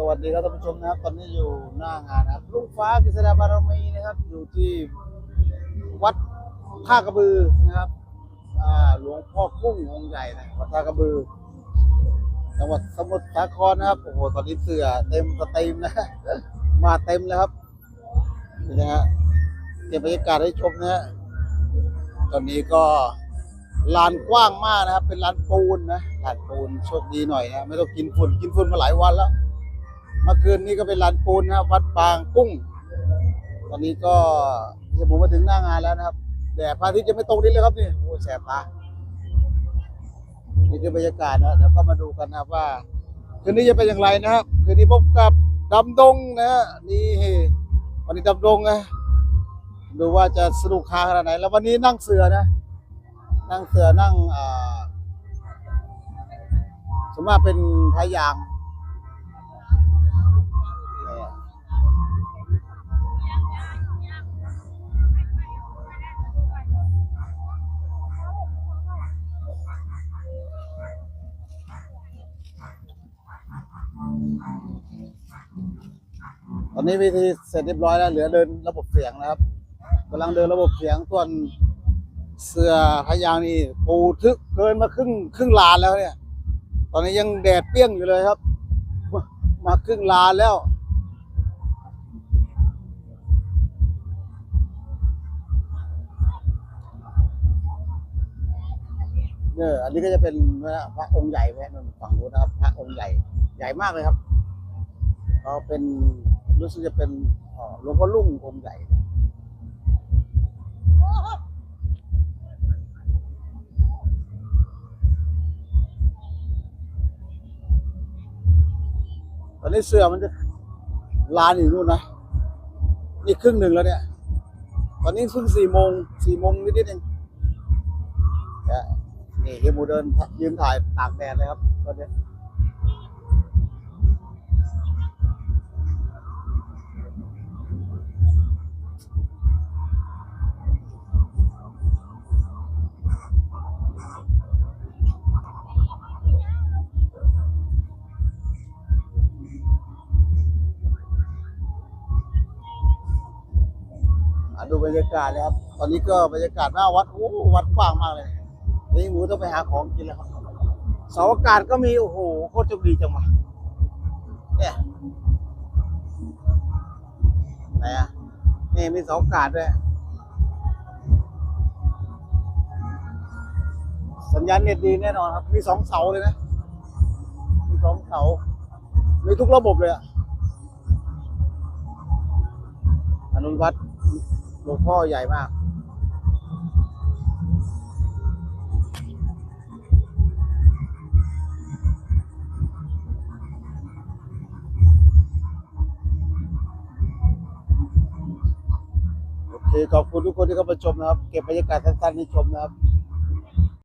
สวัสดีครับท่านผู้ชมนะครับ ตอนนี้อยู่หน้างานนะครับลุงฟ้ากฤษดาบารมีนะครับ อยู่ที่วัดท่ากระบือนะครับหลวงพ่อกุ้งองค์ใหญ่นะวัดท่ากระบือจังหวัดสมุทรสาครนะครับโอ้โหตอนนี้เสือเต็มสตรีมนะมาเต็มเลยครับนี่นะฮะเก็บบรรยากาศให้ชมนะฮะตอนนี้ก็ลานกว้างมากนะครับ เป็นลานปูนนะลานปูนโชคดีหน่อยนะไม่ต้องกินฝุ่นกินฝุ่นมาหลายวันแล้ว มื่อคืนนี้ก็เป็นลานปูนนะครับ วัดปางกุ้ง ตอนนี้ก็จะผมมาถึงหน้างานแล้วนะครับแดดพระอาทิตย์จะไม่ตรงนี้เลยครับนี่โอ้แสบตานี่คือบรรยากาศนะเดี๋ยวก็มาดูกันนะครับว่า คืนนี้จะเป็นอย่างไรนะครับ คืนนี้พบกับดำดงนะฮะนี่วันนี้ดำดงนะดูว่าจะสนุกคาขนาดไหน แล้ววันนี้นั่งเสือนะ นั่งเสือนั่งอ่าสมมติเป็นพายาง ตอนนี้วิธีเสร็จเรียบร้อยแล้วเหลือเดินระบบเสียงนะครับกำลังเดินระบบเสียงส่วนเสือพยางนี่ปูทึกเกินมาครึ่งครึ่งลานแล้วเนี่ย ตอนนี้ยังแดดเปรี้ยงอยู่เลยครับ มาครึ่งลานแล้วเนี่ยอันนี้ก็จะเป็นพระองค์ใหญ่แวะนั่นฝั่งนู้นนะครับ พระองค์ใหญ่ใหญ่มากเลยครับ ก็เป็นรู้สึกจะเป็นหลวงพ่อลุ่งองค์ใหญ่ตอนนี้เสือมันจะลานอยู่นู่นนะ นี่ครึ่งหนึ่งแล้วเนี่ย ตอนนี้เพิ่งสี่โมงสี่โมงนิดๆเองนี่ยนี่เฮียมูเดินยืนถ่ายตากแดดเลยครับตอนนี้ ดูบรรยากาศเลยครับ ตอนนี้ก็บรรยากาศหน้าวัดโอ้วัดกว้างมากเลยนี่หมูต้องไปหาของกินแล้วครับเสาอากาศก็มีโอ้โหโคตรโชคดีจังวะเนี่ยไหนอะนี่มีเสาอากาศด้วยสัญญาณเน็ตดีแน่นอนครับ มีสองเสาเลยนะ มีสองเสา มีทุกระบบเลยอะอนุวัดห ลวงพ่อใหญ่มาก โอเคขอบคุณทุกคนที่เข้ามาชมนะครับ เก็บบรรยากาศสั้นๆให้ชมนะครับ